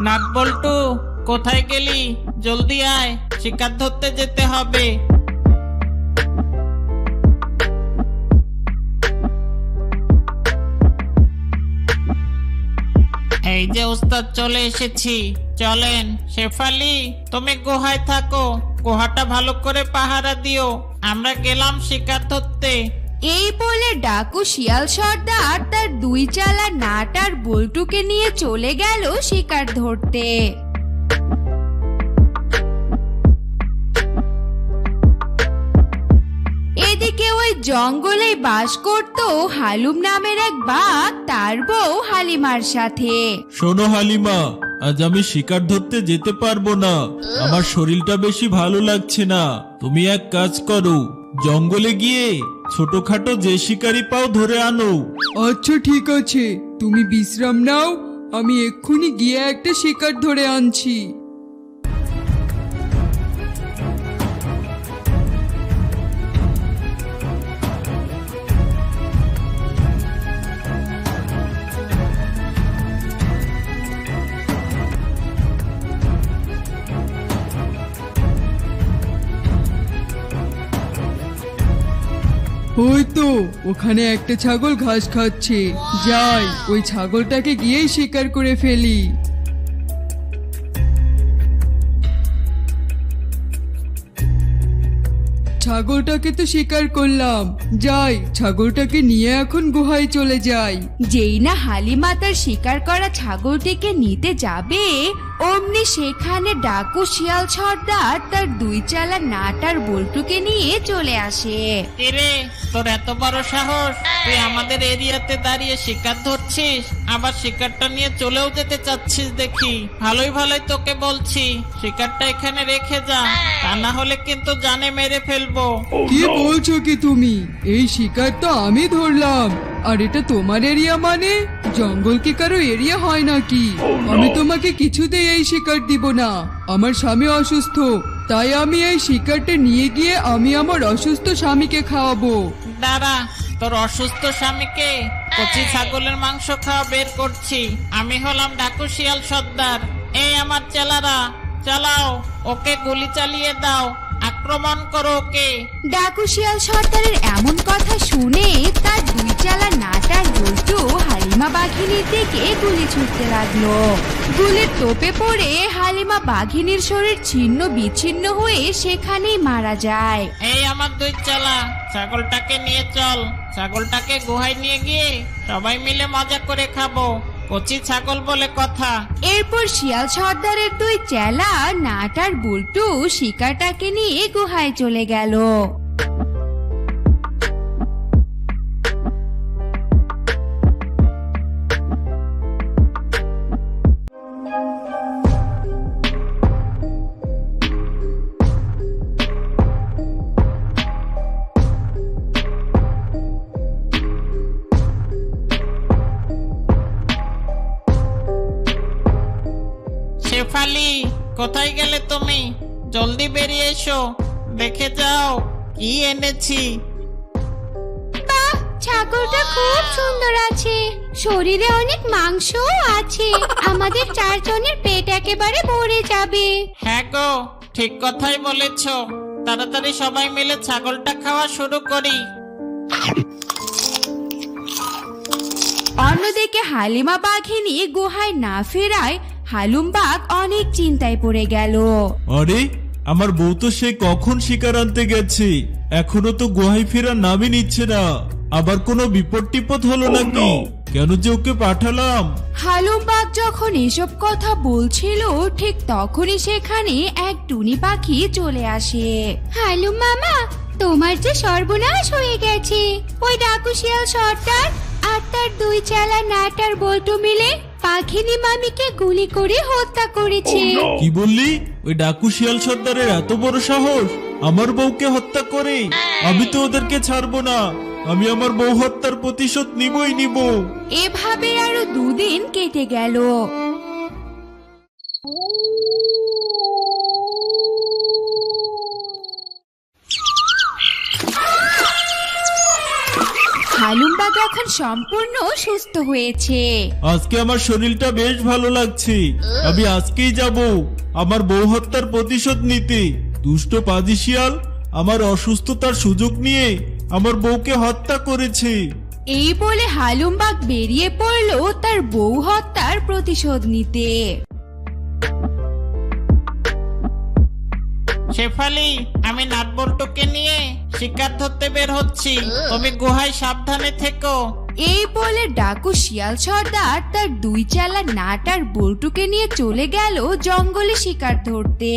Nut বল্টু, কোথায় গেলি? জলদি আয়, শিকার ধরতে যেতে হবে। এই যে উস্তাদ চলে এসেছি। চলেন, শেফালি, তুমি গুহায় থাকো। গুহাটা ভালো করে পাহারা দিও। আমরা গেলাম শিকার ধরতে। এই বলে ডাকু শিয়াল সর্দার তার দুই চালা নাট আর বল্টুকে নিয়ে চলে গেল শিকার ধরতে। এদিকে ওই জঙ্গলে বাস করত হালুম নামের এক বাঘ, তার বউ হালিমার সাথে। শোনো হালিমা, আজ আমি শিকার ধরতে যেতে পারব না। আমার শরীরটা বেশি ভালো লাগছে না। তুমি এক কাজ করো, জঙ্গলে গিয়ে ছোটখাটো যে শিকারি পাও ধরে আনো। আচ্ছা ঠিক আছে। তুমি বিশ্রাম নাও, আমি এক্ষুনি গিয়ে একটা শিকার ধরে আনছি। ওই তো ওখানে একটা ছাগল ঘাস খাচ্ছে। যাই ওই ছাগলটাকে গিয়েই শিকার করে ফেলি। ছাগলটাকে তো শিকার করলাম। যাই ছাগলটাকে নিয়ে এখন গুহায় চলে যাই। যেই না হালিমা তার শিকার করা ছাগলটিকে নিতে যাবে অমনি সেখানে ডাকু শিয়াল সর্দার তার দুই চালা নাটার বল্টুকে নিয়ে চলে আসে। তোর এত বড় সাহস? তুই আমাদের এরিয়াতে দাঁড়িয়ে শিকার ধরছিস? আবার শিকারটা নিয়ে চলেও যেতে চাচ্ছিস দেখি। ভালোই ভালোই তোকে বলছি। শিকারটা এখানে রেখে যা। তা না হলে কিন্তু জানে মেরে ফেলব। কি বলছো কি তুমি? এই শিকার তো আমি ধরলাম। আর এটা তোমার এরিয়া মানে? জঙ্গল কি কারও এরিয়া হয় নাকি? আমি তোমাকে কিছুতেই এই শিকার দিব না। আমার স্বামী অসুস্থ। তাই আমি এই শিকারটা নিয়ে গিয়ে আমি আমার অসুস্থ স্বামীকে খাওয়াবো। দাদা তোর অসুস্থ স্বামীকে কচি ছাগলের মাংস খাওয়া বের করছি। আমি হলাম ডাকু শিয়াল সর্দার। এই আমার চেলারা চালাও ওকে গুলি চালিয়ে দাও। আক্রমণ করো ওকে ডাকু শিয়াল সর্দারের এমন কথা শুনে তার দুই চালা নাটার বল্টু হালিমা বাঘিনীর দিকে গুলি ছুটতে লাগল। গুলির তোপে পড়ে হালিমা বাঘিনীর শরীর ছিন্ন বিচ্ছিন্ন হয়ে সেখানেই মারা যায়। এই আমার দুই চালা ছাগলটাকে নিয়ে চল ছাগলটাকে গুহায় নিয়ে গিয়ে সবাই মিলে মজা করে খাব। কচি ছাগল বলে কথা। এরপর শিয়াল সর্দারের দুই চেলা নাটার বল্টু শিকারটাকে নিয়ে গুহায় চলে গেল। এসো দেখে যাও কি এনেছি বাহ ছাগলটা খুব সুন্দর আছে। শরীরে অনেক মাংসও আছে। আমাদের চারজনের পেট একেবারে ভরে যাবে। হ্যাঁ গো ঠিক কথাই বলেছ। তাড়াতাড়ি সবাই মিলে ছাগলটা খাওয়া শুরু করি। অন্যদিকে হালিমা বাঘিনী গুহায় না ফেরায় হালুম বাঘ অনেক চিন্তায় পড়ে গেল। আরে আমার বউ তো সে কখন শিকার আনতে গেছে? এখনও তো গুহায় ফেরার নামই নিচ্ছে না। আবার কোনো বিপদ টিপদ হলো নাকি? কেন যে ওকে পাঠালাম? হালুম বাঘ যখন এসব কথা বলছিল ঠিক তখনই সেখানে এক টুনি পাখি চলে আসে। হালুম মামা তোমার যে সর্বনাশ হয়ে গেছে। ওই ডাকু শিয়াল সর্দার আর তার দুই চালা নাটার বল্টু মিলে পাখিনী মামিকে গুলি করে হত্যা করেছে। কি বললি? ওই ডাকু শিয়াল সর্দারের এত বড় সাহস? আমার বউকে হত্যা করে? আমি তো ওদেরকে ছাড়বো না। আমি আমার বউ হত্যার প্রতিশোধ নিবই নিব। এভাবে আরও দুদিন কেটে গেল। এখন সম্পূর্ণ সুস্থ হয়েছে। আজকে আমার শরীরটা বেশ ভালো লাগছে। আমি আজকেই যাব। আমার বউ হত্যার প্রতিশোধ নিতে। দুষ্ট পাজি শিয়াল আমার অসুস্থতার সুযোগ নিয়ে আমার বউকে হত্যা করেছে। এই বলে হালুমবাগ বেরিয়ে পড়ল তার বউ হত্যার প্রতিশোধ নিতে। শেফালি আমি নাটবল্টুকে নিয়ে শিকার ধরতে বের হচ্ছি। তুমি গুহায় সাবধানে থেকো। এই বলে ডাকু শিয়াল সর্দার তার দুই চালা নাট আর বল্টুকে নিয়ে চলে গেল জঙ্গলে শিকার ধরতে।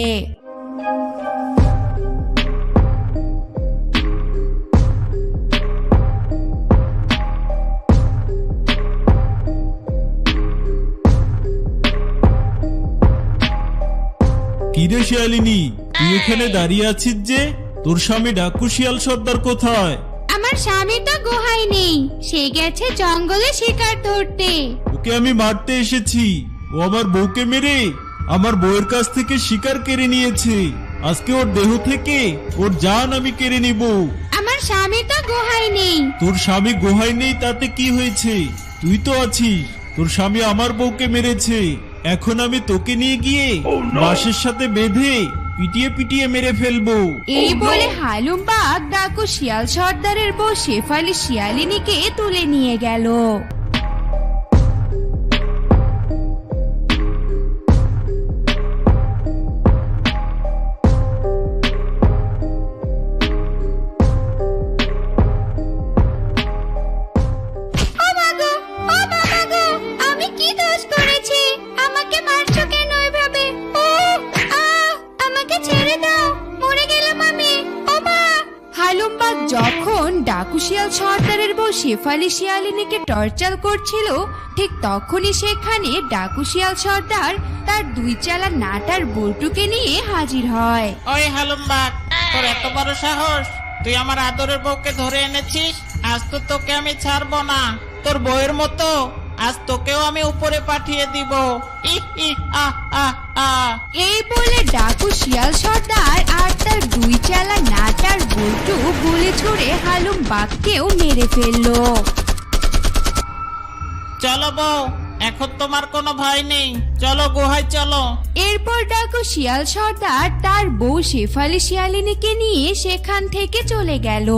কিরে শিয়ালিনী? তুই এখানে দাঁড়িয়ে আছিস যে? তোর স্বামী ডাকু শিয়াল সর্দার কোথায়? আমার স্বামী তো গুহায় নেই সে গেছে জঙ্গলে শিকার ধরতে। ওকে আমি মারতে এসেছি। ও আমার বউকে মেরে আমার বউয়ের কাছ থেকে শিকার কেড়ে নিয়েছে। আজকে ওর দেহ থেকে ওর জান আমি কেড়ে নিব। আমার স্বামী তো গুহায় নেই। তোর স্বামী গোহায় নেই তাতে কি হয়েছে? তুই তো আছিস। তোর স্বামী আমার বউকে মেরেছে। এখন আমি তোকে নিয়ে গিয়ে বাঁশের সাথে বেঁধে পিটিয়ে পিটিয়ে মেরে ফেলব। এই বলে হালুম বাঘ ডাকু শিয়াল সর্দারের বউ শেফালি শিয়ালিনীকে তুলে নিয়ে গেল। বউ শিয়ালিনীকে টর্চার করছিল, ঠিক তখনই সেখানে ডাকু শিয়াল সর্দার তার দুই চালা নাটার বল্টুকে নিয়ে হাজির হয়। ওই হালুমবাগ, তোর এত বড় সাহস? তুই আমার আদরের বউকে ধরে এনেছিস? আজ তো তোকে আমি ছাড়বো না। তোর বউয়ের মতো আজ তোকেও আমি উপরে পাঠিয়ে দিব। এই বলে ডাকু শিয়াল সর্দার আর তার দুই চালা নাটার বল্টু গুলি ছুড়ে হালুম বাঘকেও মেরে ফেলল। চলো বউ এখন তোমার কোনো ভয় নেই। চলো গুহায় চলো। এরপর ডাকু শিয়াল সর্দার তার বউ শেফালি শিয়ালিনীকে নিয়ে সেখান থেকে চলে গেল।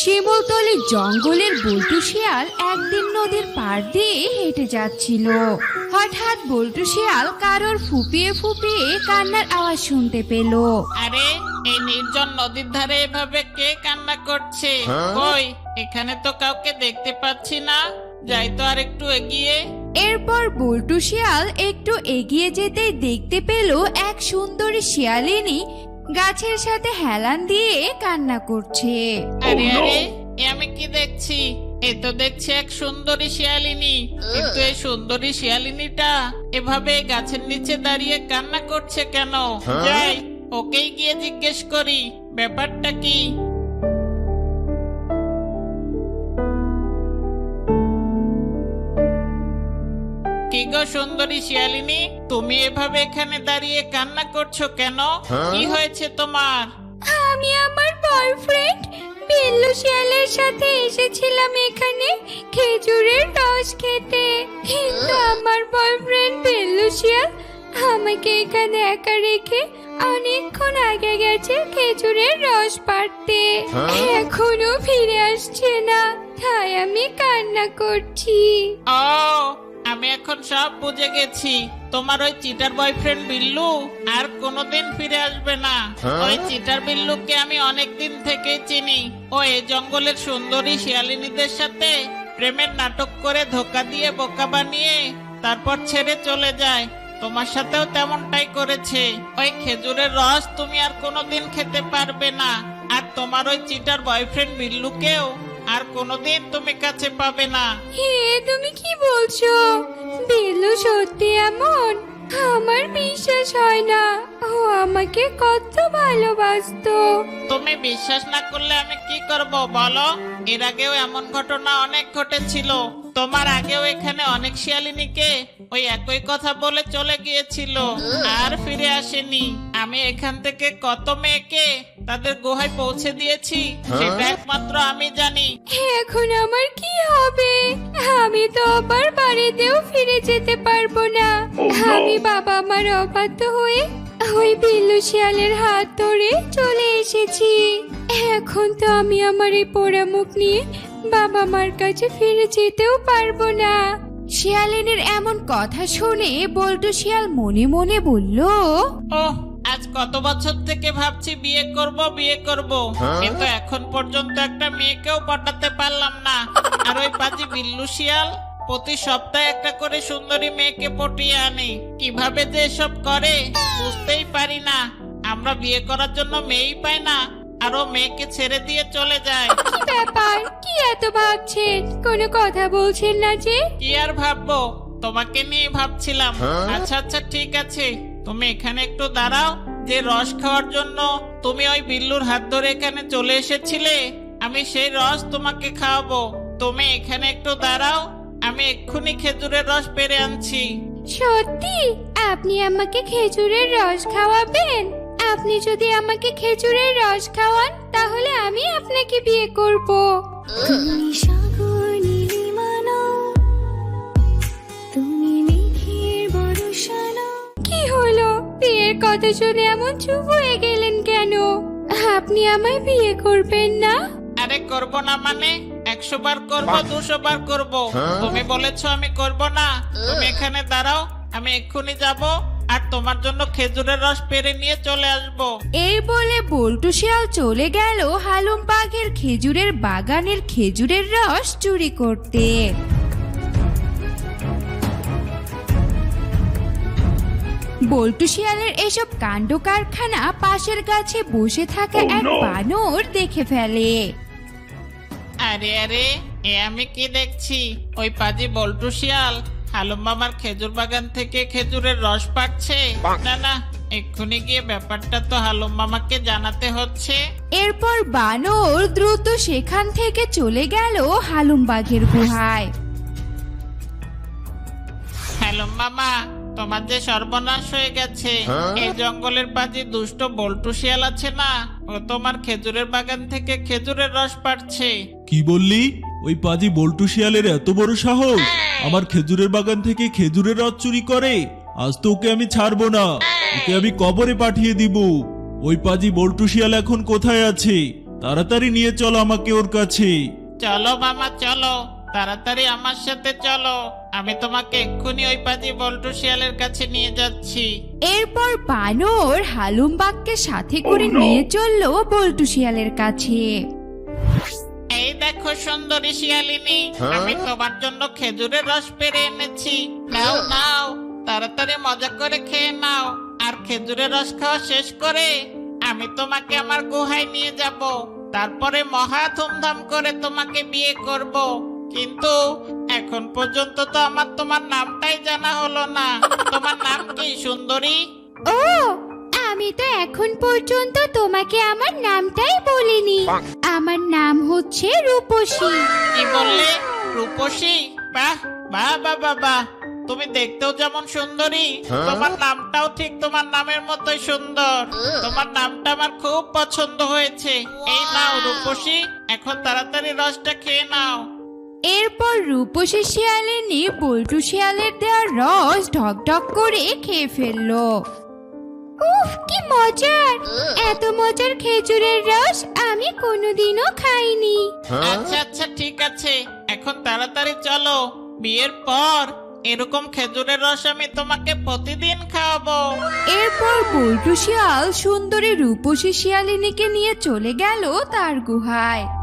শিমুলতলি জঙ্গলের বল্টু শিয়াল একদিন নদীর পাড় দিয়ে হেঁটে যাচ্ছিল। হঠাৎ বল্টু শিয়াল কারোর ফুপিয়ে ফুপিয়ে কান্নার আওয়াজ শুনতে পেল। আরে এই নির্জন নদীর ধারে এভাবে কে কান্না করছে? কই এখানে তো কাউকে দেখতে পাচ্ছি না। যাই তো আর একটু এগিয়ে। এরপর বল্টু শিয়াল একটু এগিয়ে যেতেই দেখতে পেল এক সুন্দরী শিয়ালিনী গাছের সাথে হেলান দিয়ে কান্না করছে। আরে আরে এ আমি কি দেখছি? এ তো দেখছি এক সুন্দরী শিয়ালিনী। কিন্তু এই সুন্দরী শিয়ালিনীটা এভাবে গাছের নিচে দাঁড়িয়ে কান্না করছে কেন? যাই ওকেই গিয়ে জিজ্ঞেস করি। ব্যাপারটা কি? কি গো সুন্দরী শিয়ালিনী তুমি এভাবে এখানে দাঁড়িয়ে কান্না করছ কেন? কি হয়েছে তোমার? আমি আমার বয়ফ্রেন্ড বিল্লু শিয়ালের সাথে এসেছিলাম এখানে খেজুরের রস খেতে। কিন্তু আমার বয়ফ্রেন্ড বিল্লু শিয়াল আমাকে এখানে একা রেখে অনেকক্ষণ আগে গেছে খেজুরের রস পাড়তে। এখনও ফিরে আসছে না তাই আমি কান্না করছি। ও আমি এখন সব বুঝে গেছি। তোমার ওই চিটার বয়ফ্রেন্ড বিল্লু আর কোনোদিন ফিরে আসবে না। ওই চিটার বিল্লুকে আমি অনেক দিন থেকে চিনি। ও এই জঙ্গলের সুন্দরী শিয়ালিনীদের সাথে প্রেমের নাটক করে ধোকা দিয়ে বোকা বানিয়ে তারপর ছেড়ে চলে যায়। তোমার সাথেও তেমনটাই করেছে। ওই খেজুরের রস তুমি আর কোনোদিন খেতে পারবে না। আর তোমার ওই চিটার বয়ফ্রেন্ড বিল্লুকেও আর কোনোদিন তুমি কাছে পাবে না। হে তুমি কি বলছো? বেলু সত্যি এমন? আমার বিশ্বাস হয় না। ও আমাকে কত ভালোবাসতো। তুমি বিশ্বাস না করলে আমি কি করব বলো? এর আগেও এমন ঘটনা অনেক ঘটেছিল। তোমার আগেও এখানে অনেক শিয়ালিনীকে ওই একই কথা বলে চলে গিয়েছিল। আর ফিরে আসেনি। আমি এখান থেকে কত মেয়েকে তাদের গুহায় পৌঁছে দিয়েছি সেটা একমাত্র আমি জানি। এখন আমার কি হবে? আমি তো আবার বাড়িতেও ফিরে যেতে পারব না। আমি বাবা মার অবাধ্য হয়ে ওই বিল্লু শিয়ালের হাত ধরে চলে এসেছি। এখন তো আমি আমার এই পোড়া মুখ নিয়ে বাবা মার কাছে ফিরে যেতেও পারব না। শিয়ালিনীর এমন কথা শুনে বল্টু শিয়াল মনে মনে বলল ওহ আজ কত বছর থেকে ভাবছি বিয়ে করব বিয়ে করব। কিন্তু এখন পর্যন্ত একটা মেয়েকেও পটাতে পারলাম না। আর ওই পাজি বিল্লু শিয়াল প্রতি সপ্তাহে একটা করে সুন্দরী মেয়েকে পটিয়ে আনে। কীভাবে যে এসব করে বুঝতেই পারি না। আমরা বিয়ে করার জন্য মেয়েই পাই না। আরও মেয়েকে ছেড়ে দিয়ে চলে যায়। কি ব্যাপার কি এত ভাবছেন? কোনো কথা বলছেন না যে? কি আর ভাববো? তোমাকে নিয়ে ভাবছিলাম। আচ্ছা আচ্ছা ঠিক আছে। তুমি এখানে একটু দাঁড়াও। যে রস খাওয়ার জন্য তুমি ওই বিল্লুর হাত ধরে এখানে চলে এসেছিলে আমি সেই রস তোমাকে খাওয়াবো। তুমি এখানে একটু দাঁড়াও। আমি এক্ষুনি খেজুরের রস পেরে আনছি। সত্যি? আপনি আমাকে খেজুরের রস খাওয়াবেন? আপনি যদি আমাকে খেজুরের রস খাওয়ান তাহলে আমি আপনাকে বিয়ে করব। কি হলো? বিয়ের কথা শুনে এমন চুপ হয়ে গেলেন কেন? আপনি আমায় বিয়ে করবেন না? আরে করব না মানে? একশো বার করব দুশো বার করব। তুমি বলেছ আমি করব না। তুমি এখানে দাঁড়াও আমি এক্ষুনি যাব। আর তোমার জন্য খেজুরের রস পেরে নিয়ে চলে আসব। এই বলে বল্টু শিয়াল চলে গেল হালুম বাঘের খেজুরের বাগানের খেজুরের রস চুরি করতে। বল্টু শিয়ালের এসব কাণ্ড কারখানা পাশের গাছে বসে থাকা এক বানর দেখে ফেলে। আরে আরে এ আমি কি দেখছি? ওই পাজি বল্টু শিয়াল। হালুম মামার খেজুর বাগান থেকে খেজুরের রস পাচ্ছে। না না এক্ষুনি গিয়ে ব্যাপারটা তো হালুম মামাকে জানাতে হচ্ছে। এরপর বানর দ্রুত সেখান থেকে চলে গেল হালুম বাঘের গুহায়। হালুম মামা তোমার যে সর্বনাশ হয়ে গেছে। এই জঙ্গলের পাজি দুষ্ট বল্টু শিয়াল আছে না? ও তোমার খেজুরের বাগান থেকে খেজুরের রস পাচ্ছে কি বললি? ওই পাজি বল্টু শিয়ালের এত বড় সাহস? আমার খেজুরের বাগান থেকে খেজুরের রস চুরি করে? আজ তো ওকে আমি ছাড়বো না। ওকে আমি কবরে পাঠিয়ে দিব। ওই পাজি বল্টু শিয়াল এখন কোথায় আছে? তাড়াতাড়ি নিয়ে চলো আমাকে ওর কাছে। চলো মামা চলো। তাড়াতাড়ি আমার সাথে চলো। আমি তোমাকে এক্ষুনি ওই পাজি বল্টু শিয়ালের কাছে নিয়ে যাচ্ছি। এরপর বানর হালুম বাঘকে সাথে করে নিয়ে চলল বল্টু শিয়ালের কাছে। এই দেখো সুন্দরী শিয়ালিনী আমি তোমার জন্য খেজুরের রস পেরে এনেছি। নাও নাও তাড়াতাড়ি মজা করে খেয়ে নাও। আর খেজুরের রস খাওয়া শেষ করে আমি তোমাকে আমার গুহায় নিয়ে যাব। তারপরে মহা ধুমধাম করে তোমাকে বিয়ে করব। কিন্তু এখন পর্যন্ত তো আমার তোমার নামটাই জানা হলো না। তোমার নাম কি সুন্দরী? ও আমি তো এখন পর্যন্ত তোমাকে আমার নামটাই বলিনি। আমার নাম হচ্ছে রূপসী। কি বললে? রূপসী? বাহ বাহ বাহ বাহ বাহ। তুমি দেখতেও যেমন সুন্দরী তোমার নামটাও ঠিক তোমার নামের মতোই সুন্দর। তোমার নামটা আমার খুব পছন্দ হয়েছে। এই নাও রূপসী এখন তাড়াতাড়ি রসটা খেয়ে নাও। এরপর রূপসী শিয়ালিনী বল্টু শিয়ালের দেওয়া রস ঢক ঢক করে খেয়ে ফেলল। উফ কি মজার! এত মজার খেজুরের রস আমি কোনোদিনও খাইনি। আচ্ছা আচ্ছা ঠিক আছে। এখন তাড়াতাড়ি চলো। বিয়ের পর এরকম খেজুরের রস আমি তোমাকে প্রতিদিন খাওয়াবো। এরপর বল্টু শিয়াল সুন্দরী রূপসী শিয়ালিনীকে নিয়ে চলে গেল তার গুহায়।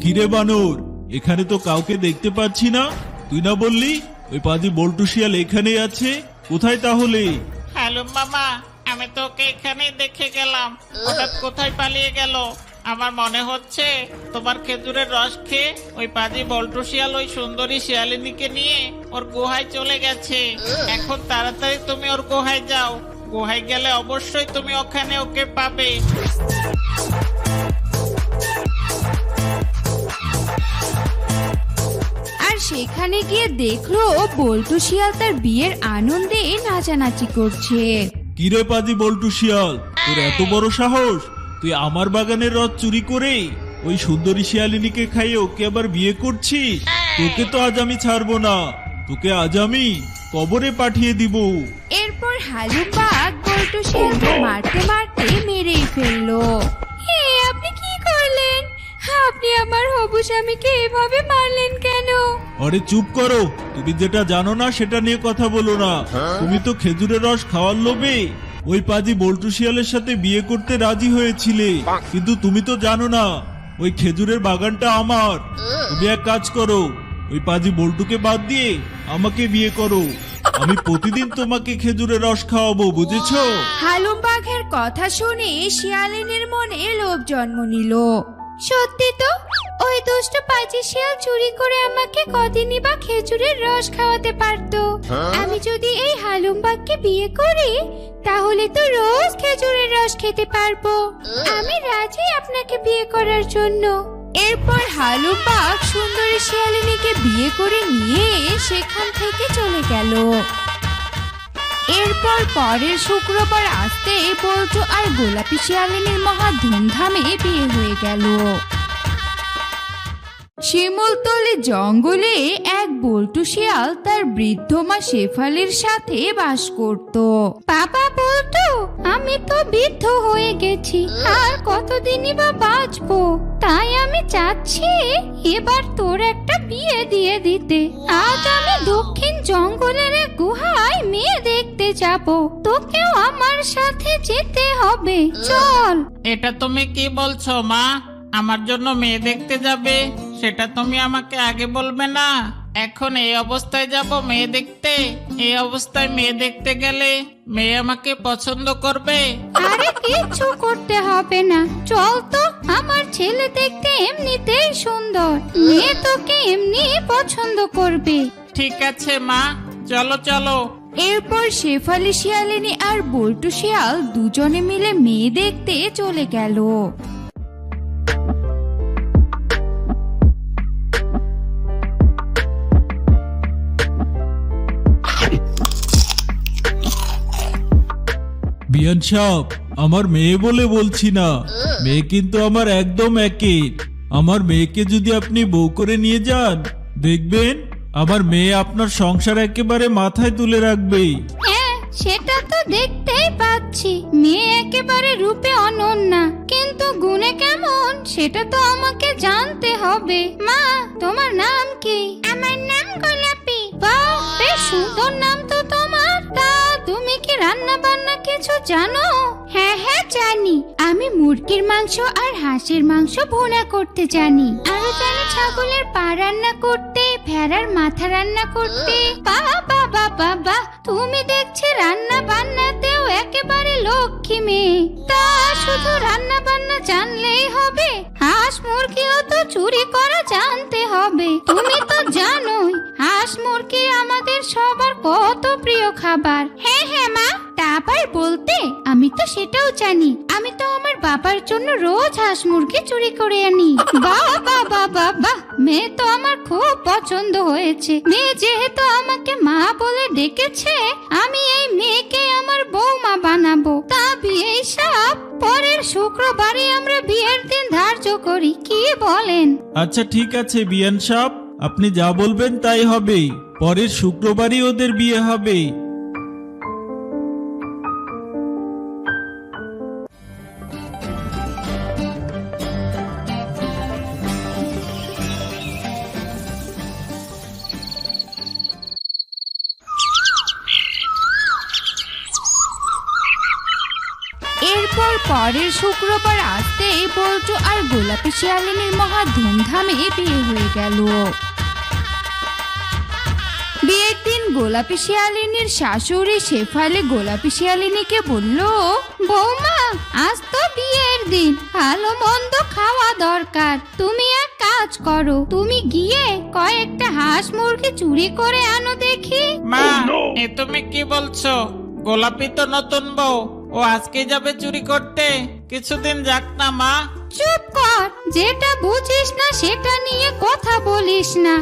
কিরে বানর, এখানে তো কাউকে দেখতে পাচ্ছি না। তুই না বললি, ওই পাজি বল্টু শিয়াল এখানেই আছে? কোথায় তাহলে? হ্যালো মামা, আমি তোকে এখানেই দেখে গেলাম। হঠাৎ কোথায় পালিয়ে গেল? আমার মনে হচ্ছে তোমার খেজুরের রস খেয়ে ওই পাজি বল্টু শিয়াল ওই সুন্দরী শিয়ালিনীকে নিয়ে ওর গুহায় চলে গেছে। এখন তাড়াতাড়ি তুমি ওর গুহায় যাও। গুহায় গেলে অবশ্যই তুমি ওখানে ওকে পাবে। আর সেখানে গিয়ে দেখল বল্টু শিয়াল তার বিয়ের আনন্দে নাচানাচি করছে। কিরে পাজি বল্টু শিয়াল? তোর এত বড় সাহস? তুই আমার বাগানের রথ চুরি করে ওই সুন্দরী শিয়ালিনীকে খাইয়ে ওকে আবার বিয়ে করছিস? তোকে তো আজ আমি ছাড়বো না। তোকে আজ আমি কবরে পাঠিয়ে দিব। এরপর হালু বাঘ বল্টু শিয়ালকে মারতে মারতে মেরেই ফেলল। হে আপনি কি করলেন? আপনি আমার হবু স্বামীকে এভাবে মারলেন কেন? আরে চুপ করো তুমি যেটা জানো না সেটা নিয়ে কথা বলো না। তুমি তো খেজুরের রস খাওয়ার লোভে। ওই পাজি বল্টু শিয়ালের সাথে বিয়ে করতে রাজি হয়েছিলে। কিন্তু তুমি তো জানো না ওই খেজুরের বাগানটা আমার। তুমি এক কাজ করো ওই পাজি বল্টুকে বাদ দিয়ে আমাকে বিয়ে করো। আমি প্রতিদিন তোমাকে খেজুরের রস খাওয়াবো বুঝেছ? হালুম বাঘের কথা শুনে শিয়ালিনীর মনে লোভ জন্ম নিল। সত্যি তো ওই দুষ্ট পাজি শিয়াল চুরি করে আমাকে কদিনই বা খেজুরের রস খাওয়াতে পারতো। আমি যদি এই হালুম বাঘকে বিয়ে করি তাহলে তো রোজ খেজুরের রস খেতে পারব। আমি রাজি আপনাকে বিয়ে করার জন্য। এরপর হালু বাঘ সুন্দরী শিয়ালিনীকে বিয়ে করে নিয়ে সেখান থেকে চলে গেল। এরপর পরের শুক্রবার আসতে বল্টু আর গোলাপি শিয়ালিনীর মহা ধুমধামে বিয়ে হয়ে গেল। শিমুলতলি জঙ্গলে এক বল্টু শিয়াল তার বৃদ্ধ মা শেফালির সাথে বাস করত। বাবা বল্টু, আমি তো বৃদ্ধ হয়ে গেছি, আর কতদিনই বা বাঁচবো? তাই আমি চাচ্ছি এবার তোর একটা বিয়ে দিয়ে দিতে। আজ আমি দক্ষিণ জঙ্গলের এক গুহায় মেয়ে দেখতে যাব। তোকেও আমার সাথে যেতে হবে। চল। এটা তুমি কি বলছো মা? আমার জন্য মেয়ে দেখতে যাবে? সেটা তুমি আমাকে আগে বলবে না। এখন এই অবস্থায় যাব মেয়ে দেখতে। এই অবস্থায় মেয়ে দেখতে গেলে মেয়ে আমাকে পছন্দ করবে। আরে কিচ্ছু করতে হবে না। চল তো আমার ছেলে দেখতে এমনিতেই সুন্দর। মেয়ে তোকে এমনি পছন্দ করবে। ঠিক আছে মা। চলো চলো। এরপর শেফালি শিয়ালিনী আর বল্টু শিয়াল দুজনে মিলে মেয়ে দেখতে চলে গেল। বিয়ান সাহ আমার মেয়ে বলে বলছি না। মেয়ে কিন্তু আমার একদম একে। আমার মেয়েকে যদি আপনি বউ করে নিয়ে যান দেখবেন আমার মেয়ে আপনার সংসার একেবারে মাথায় তুলে রাখবে। হ্যাঁ সেটা তো দেখতেই পাচ্ছি। মেয়ে একেবারে রূপে অনন্যা। কিন্তু গুণে কেমন সেটা তো আমাকে জানতে হবে। মা তোমার নাম কি? আমার নাম গোলাপি। বাহ বেশ সুন্দর নাম তো তোমার। তা তুমি কি রান্না বান্না কিছু জানো? হ্যাঁ হ্যাঁ জানি। আমি মুরগির মাংস আর হাঁসের মাংস ভুনা করতে জানি। আরও জানি ছাগলের পা রান্না করতে, ভেড়ার মাথা রান্না করতে। বাবা বাবা বাহ তুমি দেখছি রান্না বান্নাতেও একেবারে লক্ষ্মী মেয়ে। তা শুধু রান্না বান্না জানলেই হবে? হাঁস মুরগিও তো চুরি করা জানতে হবে। তুমি তো জানোই হাঁস মুরগি আমাদের সবার কত প্রিয় খাবার। হ্যাঁ হ্যাঁ মা। তা আবার বলতে আমি তো সেটাও জানি। আমি তো আমার বাবার জন্য রোজ হাঁস মুরগি চুরি করে আনি। বাহ বাহ বাহ মেয়ে তো আমার খুব পছন্দ হয়েছে। মেয়ে যেহেতু আমাকে মা বলে ডেকেছে আমি এই মেয়েকে আমার বৌমা বানাবো। তা বিয়ে সব পরের শুক্রবারে আমরা বিয়ের দিন ধার্য করি, কি বলেন? আচ্ছা ঠিক আছে, বিয়ান সাহ আপনি যা বলবেন তাই হবে। পরের শুক্রবারই ওদের বিয়ে হবে। পরের শুক্রবার আসতেই বল্টু আর গোলাপি শিয়ালিনীর মহা ধুমধামে বিয়ে হয়ে গেল। বিয়ের দিন গোলাপি শিয়ালিনীর শাশুড়ি শেফালি গোলাপি শিয়ালিনীকে বলল, বৌমা, আজ তো বিয়ের দিন, ভালো মন্দ খাওয়া দরকার। তুমি এক কাজ করো, তুমি গিয়ে কয়েকটা হাঁস মুরগি চুরি করে আনো দেখি। মা, এ তুমি কি বলছো? গোলাপি তো নতুন বউ। ও আজকে যাবে চুরি করতে। কিছুদিন যাক না মা। চুপ কর যেটা বুঝিস না সেটা নিয়ে কথা বলিস না।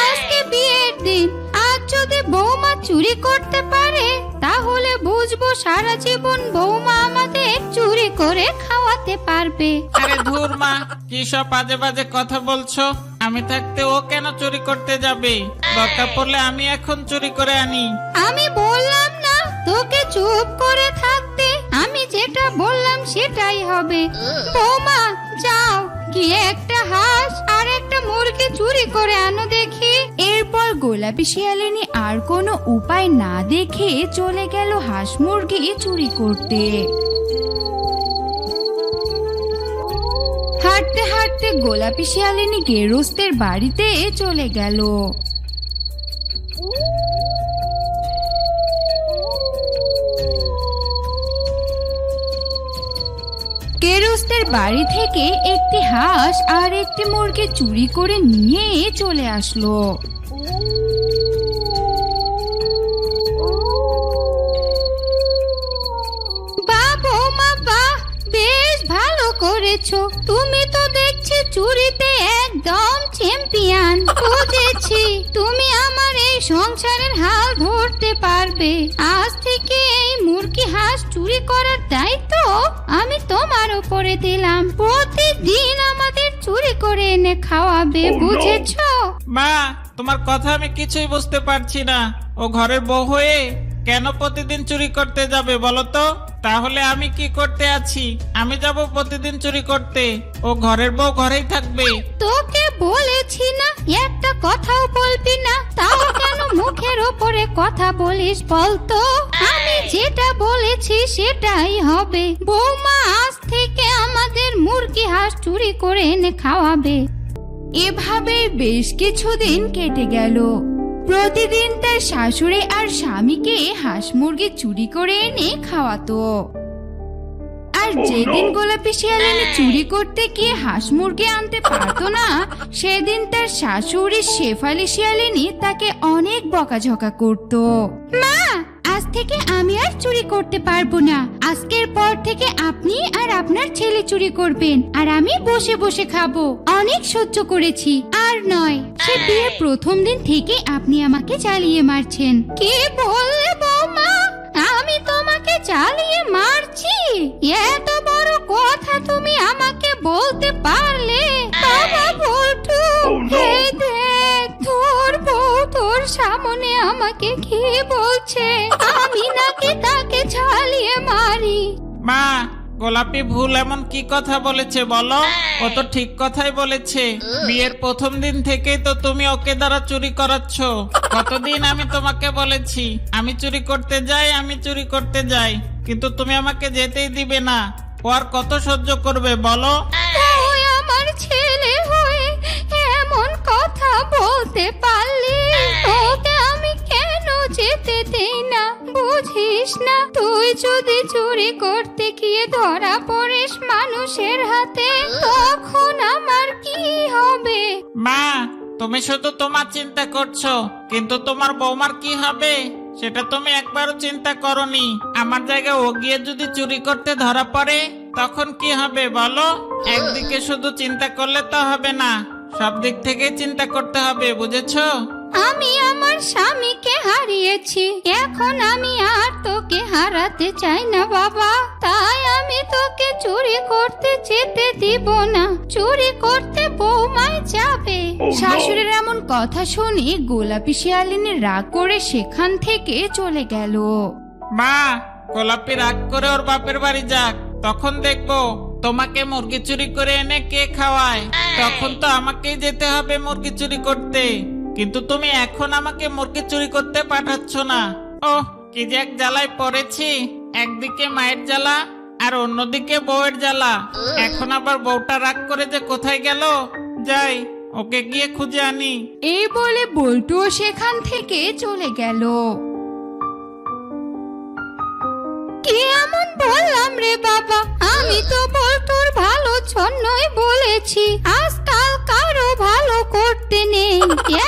আজকে বিয়ের দিন আজ যদি বৌমা চুরি করতে পারে তাহলে বুঝব সারা জীবন বৌমা আমাদের চুরি করে খাওয়াতে পারবে। আরে ধুর মা কি সব বাজে বাজে কথা বলছো? আমি থাকতে ও কেন চুরি করতে যাবে? দরকার পড়লে আমি এখন চুরি করে আনি। আমি বললাম তোকে চুপ করে থাকতে আমি যেটা বললাম সেটাই হবে। বৌমা, যাও, গিয়ে একটা হাঁস আর একটা মুরগি চুরি করে আনো দেখি। এরপর গোলাপি শিয়ালিনী আর কোনো উপায় না দেখে চলে গেল হাঁস মুরগি চুরি করতে। হাঁটতে হাঁটতে গোলাপি শিয়ালিনী গেরস্তের বাড়িতে চলে গেল। কেরস্তের বাড়ি থেকে একটি হাঁস আর একটি মুরগি চুরি করে নিয়ে চলে আসলো। বাহ বৌমা বাহ বেশ ভালো করেছ। তুমি তো দেখছি চুরিতে একদম চ্যাম্পিয়ন বুঝেছি, তুমি আমার এই সংসারের হাল ধরতে পারবে। আজ থেকে এই মুরগি হাঁস চুরি করার দায়িত্ব আমি তোমার উপরে দিলাম। প্রতিদিন আমাদের চুরি করে এনে খাওয়াবে বুঝেছ? মা তোমার কথা আমি কিছুই বুঝতে পারছি না। ও ঘরের বউ হয়ে কেন প্রতিদিন চুরি করতে যাবে বলো তো তাহলে আমি কি করতে আছি? আমি যাব প্রতিদিন চুরি করতে। ও ঘরের বউ ঘরেই থাকবে। তোকে বলেছি না একটা কথাও বলবি না। তাও কেন মুখের ওপরে কথা বলিস বলতো? আমি যেটা বলেছি সেটাই হবে। বৌমা আজ থেকে আমাদের মুরগি হাঁস চুরি করে এনে খাওয়াবে। এভাবে বেশ কিছুদিন কেটে গেল। প্রতিদিন তার শাশুড়ি আর স্বামীকে হাঁস মুরগি চুরি করে এনে খাওয়াতো। আর যেদিন গোলাপি শিয়ালিনী চুরি করতে গিয়ে হাঁস মুরগি আনতে পারতো না সেদিন তার শাশুড়ি শেফালি শিয়ালিনী তাকে অনেক বকাঝকা করত। মা! আজ থেকে আমি আর চুরি করতে পারব না। আজকের পর থেকে আপনি আর আপনার ছেলে চুরি করবেন আর আমি বসে বসে খাব। অনেক সহ্য করেছি। আর নয় সে বিয়ের প্রথম দিন থেকে আপনি আমাকে চালিয়ে মারছেন। কে বললে বৌমা? আমি তোমাকে চালিয়ে মারছি। এত বড় কথা তুমি আমাকে বলতে পারলে? বাবা বলটু এই দেখ তোর তোর সামনে আমাকে কি বলছে? আমি নাকি তাকে চালিয়ে মারি। মা গোলাপি ভুল এমন কি কথা বলেছে বলো? ও তো ঠিক কথাই বলেছে। বিয়ের প্রথম দিন থেকেই তো তুমি ওকে দ্বারা চুরি করাচ্ছ। কতদিন আমি তোমাকে বলেছি আমি চুরি করতে যাই আমি চুরি করতে যাই। কিন্তু তুমি আমাকে যেতেই দিবে না। ও আর কত সহ্য করবে বলো? আমার ছেলে কথা বলতে পারলি? তোকে আমি কেন যেতে দেই না? বুঝিস না, তুই যদি চুরি করতে গিয়ে ধরা পড়িস মানুষের হাতে, তখন আমার কি হবে? মা, তুমি শুধু তোমার চিন্তা করছ, কিন্তু তোমার বৌমার কি হবে? সেটা তুমি একবারও চিন্তা করনি। আমার জায়গায় ও গিয়ে যদি চুরি করতে ধরা পড়ে, তখন কি হবে বলো? একদিকে শুধু চিন্তা করলে তো হবে না। সব দিক থেকে চিন্তা করতে হবে বুঝেছ? আমি আমার স্বামীকে হারিয়েছি এখন আমি আর তোকে হারাতে চাই না বাবা। তাই আমি তোকে চুরি করতে যেতে দিব না চুরি করতে বৌমায় যাবে। শাশুড়ির এমন কথা শুনে গোলাপি শিয়ালিনী রাগ করে সেখান থেকে চলে গেল। মা গোলাপি রাগ করে ওর বাপের বাড়ি যাক তখন দেখব তোমাকে মুরগি চুরি করে এনে কে খাওয়ায়? তখন তো আমাকেই যেতে হবে মুরগি চুরি করতে। কিন্তু তুমি এখন আমাকে মুরগি চুরি করতে পাঠাচ্ছ না। ও কি যে এক জ্বালায় পড়েছি। একদিকে মায়ের জ্বালা আর অন্যদিকে বউয়ের জ্বালা। এখন আবার বউটা রাগ করে যে কোথায় গেল? যাই ওকে গিয়ে খুঁজে আনি। এই বলে বল্টুও সেখান থেকে চলে গেল। বললাম রে বাবা, আমি তো বল্টুর ভালো জন্যই বলেছি। আজকাল কারও ভালো করতে নেই।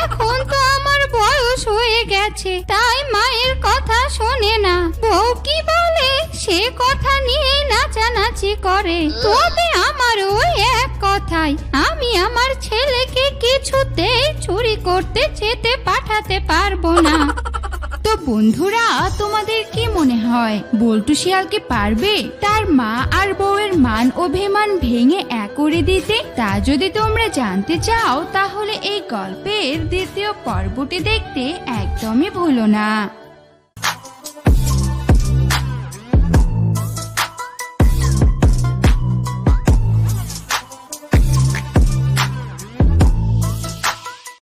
এখন তো আমার বয়স হয়ে গেছে, তাই মায়ের কথা শোনে না। বউ কি বলে, সে কথা নিয়ে নাচানাচি করে। তবে আমার ওই এক কথাই, আমি আমার ছেলেকে কিছুতেই চুরি করতে, যেতে পাঠাতে পারব না। তো বন্ধুরা, তোমাদের কি মনে হয়? বল্টু শিয়াল কি পারবে? তার মা আর বউয়ের মান অভিমান ভেঙে এক করে দিতে? তা যদি তোমরা জানতে চাও, তাহলে এই গল্পের দ্বিতীয় পর্বটি দেখতে একদমই ভুলো না।